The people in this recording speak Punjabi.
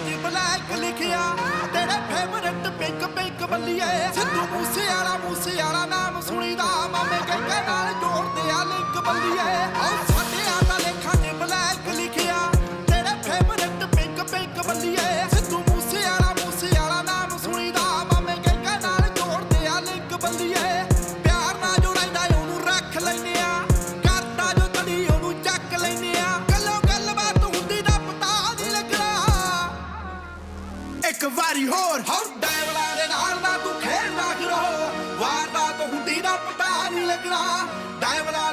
ਜੀ ਬਲੈਕ ਲਿਖਿਆ, ਤੇਰੇ ਫੇਵਰਟ ਪਿੰਕ ਪਿੰਕ ਬੱਲੀਏ ਸਿੱਧੂ ਮੂਸੇ ਵਾਲਾ ਮੂਸੇ ਵਾਲਾ ਨਾਮ ਸੁਣੀਦਾ, ਮਾਮੇ ਕਹਿੰਦੇ ਨਾਲ ਜੋੜਦੇ ਆ ਲਿੰਕ ਬੱਲੀਏ ਆਹ ਸਾਡੇ ਆਲਾ ਲੇਖਾਂ ਜੀ ਬਲੈਕ ਲਿਖਿਆ, ਤੇਰੇ ਫੇਵਰਟ ਪਿੰਕ ਪਿੰਕ ਬੱਲੀਏ ਇੱਕ ਵਾਰੀ ਹੋਰ। ਹਉ ਡੈਵਲਾਂ ਦੇ ਨਾਲ ਨਾ ਤੂੰ ਖੇਡਦਾ ਕਰੋ ਵਾਰਦਾਤ ਹੁੰਦੀ ਦਾ ਪਤਾ ਨਹੀਂ ਲੱਗਣਾ। ਡੈਵਲਾਂ